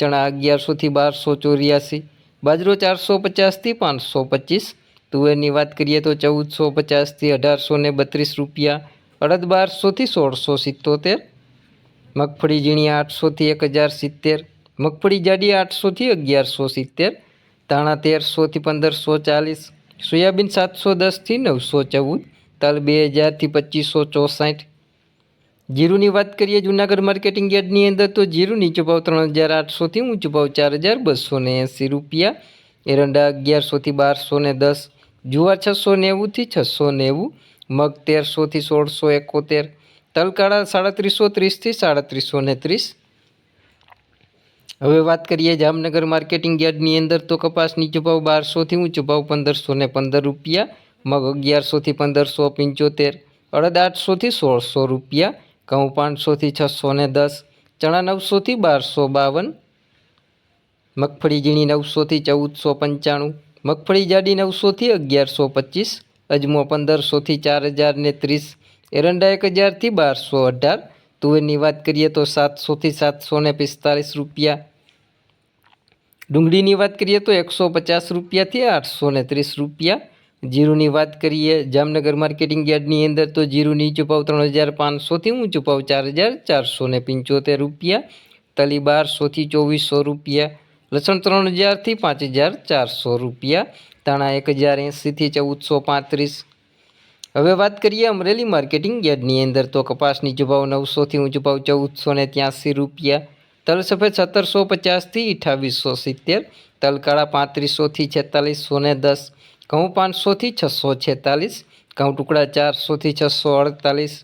ચણા અગિયારસોથી બારસો ચોર્યાસી, બાજરો ચારસો પચાસથી પાંચસો પચીસ, તુવેરની વાત કરીએ તો ચૌદસો પચાસથી અઢારસો ને બત્રીસ રૂપિયા, અડદ બારસોથી સોળસો સિત્તોતેર, મગફળી ઝીણી આઠસોથી એક હજાર સિત્તેર, મગફળી જાડી આઠસોથી અગિયારસો સિત્તેર, ધાણા તેરસોથી પંદરસો ચાલીસ, સોયાબીન સાતસો દસથી નવસો ચૌદ, તલ બે હજારથી પચીસો ચોસાઠ જીરુની વાત કરીએ જૂનાગઢ માર્કેટિંગ યાર્ડની અંદર, તો જીરું નીચો ભાવ ત્રણ હજાર આઠસોથી ઊંચો ભાવ ચાર હજાર બસો ને એંસી રૂપિયા, એરંડા અગિયારસોથી બારસો ને દસ, જુવાર છસો નેવુંથી છસો નેવું મગ તેરસોથી સોળસો એકોતેર, તલકાળા સાડત્રીસો ત્રીસથી સાડત્રીસો ને ત્રીસ. હવે વાત કરીએ જામનગર માર્કેટિંગ યાર્ડની અંદર, તો કપાસ નીચો ભાવ બારસોથી ઊંચો ભાવ પંદરસો ને પંદર રૂપિયા, મગ અગિયારસોથી પંદરસો પંચોતેર, અડદ આઠસોથી સોળસો રૂપિયા ઘઉં પાંચસોથી છસો ને દસ, ચણા નવસોથી બારસો બાવન, મગફળી ઝીણી નવસોથી ચૌદસો પંચાણું, મગફળી જાડી નવસોથી અગિયારસો પચીસ, અજમો પંદરસોથી ચાર હજાર ને ત્રીસ, એરંડા એક હજારથી બારસો અઢાર, તુવેરની વાત કરીએ તો સાતસોથી સાતસો ને પિસ્તાલીસ રૂપિયા, ડુંગળીની વાત કરીએ તો એકસો પચાસ રૂપિયાથી આઠસો ને ત્રીસ રૂપિયા જીરુની વાત કરીએ, જામનગર માર્કેટિંગ યાર્ડની અંદર તો જીરું નીચું ભાવ ત્રણ હજાર પાંચસોથી ઊંચું ભાવ ચાર હજાર ચારસો ને પંચોતેર રૂપિયા તલી બારસોથી ચોવીસો રૂપિયા, લસણ ત્રણ હજારથી પાંચ હજાર ચારસો રૂપિયા, ધાણા એક હજાર એંસીથી ચૌદસો પાંત્રીસ. હવે વાત કરીએ અમરેલી માર્કેટિંગ યાર્ડની અંદર તો કપાસ નીચો નવસોથી ઊંચો ભાવ ચૌદસો ને ત્યાંસી રૂપિયા, તલ સફેદ સત્તરસો પચાસથી અઠાવીસો સિત્તેર તલ કાળા પાંત્રીસોથી છેતાલીસો ને દસ ઘઉં પાંચસોથી છસો છેતાલીસ, ઘઉં ટુકડા ચારસોથી છસો અડતાલીસ,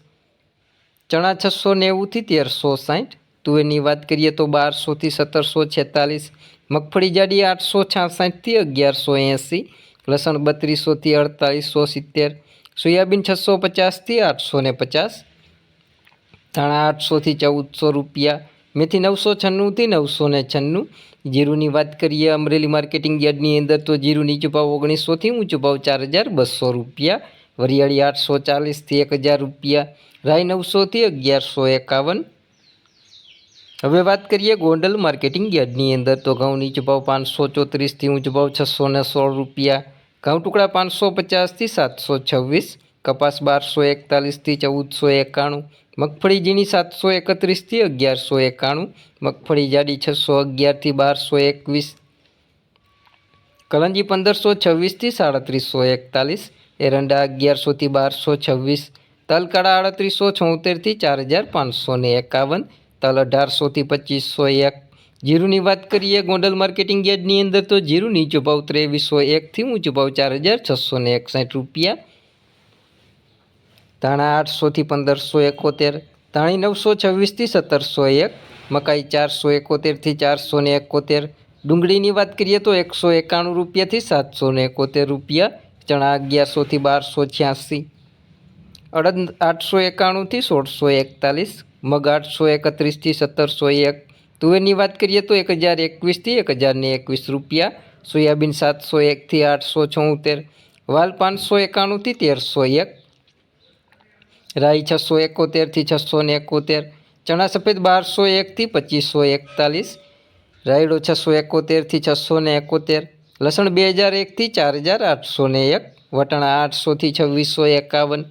ચણા છસો નેવુંથી તેરસો સાઠ તુવેરની વાત કરીએ તો બારસોથી સત્તરસો છેતાલીસ, મગફળી જાડી આઠસો છાસઠથી અગિયારસો એંસી, લસણ બત્રીસોથી અડતાલીસો સિત્તેર, સોયાબીન છસો પચાસથી આઠસો ને પચાસ, ધાણા આઠસોથી ચૌદસો રૂપિયા મેથી નવસો છન્નુંથી નવસો ને છન્નું. જીરુની વાત કરીએ, અમરેલી માર્કેટિંગ યાર્ડની અંદર તો જીરું નીચું ભાવ ઓગણીસોથી ઊંચું ભાવ ચાર હજાર બસો રૂપિયા. વરિયાળી આઠસો ચાલીસથી એક હજાર રૂપિયા. રાઈ નવસોથી અગિયારસો એકાવન. હવે વાત કરીએ ગોંડલ માર્કેટિંગ યાર્ડની અંદર તો ઘઉં નીચો ભાવ પાંચસો ચોત્રીસથી ઊંચો ભાવ છસો ને સોળ રૂપિયા. ઘઉં ટુકડા પાંચસો પચાસથી સાતસો છવ્વીસ. કપાસ બારસો એકતાલીસથી ચૌદસો એકાણું, મગફળી ઝીણી સાતસો એકત્રીસથી અગિયારસો એકાણું, મગફળી જાડી છસો અગિયારથી બારસો એકવીસ, કલંજી પંદરસો છવ્વીસથી સાડત્રીસો એકતાલીસ, એરંડા અગિયારસોથી બારસો છવ્વીસ, તલકાળા આડત્રીસો છોતેરથી ચાર હજાર પાંચસો ને એકાવન, તલ અઢારસોથી પચીસો એક. જીરુની વાત કરીએ ગોંડલ માર્કેટિંગ યાર્ડની અંદર તો જીરું નીચો ભાવ ત્રેવીસો એકથી ઊંચો ભાવ ચાર હજાર છસો એકસાઠ રૂપિયા ધાણા આઠસોથી પંદરસો એકોતેર, ધાણી નવસો છવ્વીસથી સત્તરસો એક, મકાઈ ચારસો એકોતેરથી ચારસો ને એકોતેર, ડુંગળીની વાત કરીએ તો એકસો એકાણું રૂપિયાથી સાતસો ને એકોતેર રૂપિયા, ચણા અગિયારસોથી બારસો છ્યાસી, અડદ આઠસો એકાણુંથી સોળસો એકતાલીસ, મગ આઠસો એકત્રીસથી સત્તરસો એક, તુવેરની વાત કરીએ તો એક હજાર એકવીસથી એક હજાર ને એકવીસ રૂપિયા, સોયાબીન સાતસો એકથી આઠસો છોતેર, વાલ પાંચસો એકાણુંથી તેરસો એક રાઈ છસો એકોતેરથી છસો ને એકોતેર, ચણા સફેદ બારસો એકથી પચીસો એકતાલીસ, રાયડો છસો એકોતેરથી છસો ને એકોતેર, લસણ બે હજાર એકથી ચાર હજાર આઠસો ને એક, વટાણા આઠસોથી છવ્વીસો એકાવન.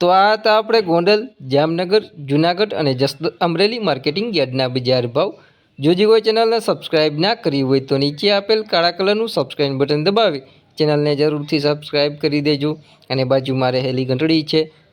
તો આ હતા આપણે ગોંડલ, જામનગર, જુનાગઢ અને જસદ અમરેલી માર્કેટિંગ યાર્ડના બજાર ભાવ. જો જે કોઈ ચેનલને સબસ્ક્રાઇબ ના કરી હોય તો નીચે આપેલ કાળા કલરનું સબસ્ક્રાઇબ બટન દબાવી. ચેનલને જરૂરથી સબસ્ક્રાઈબ કરી દેજો અને બાજુમાં રહેલી ઘંટડી છે.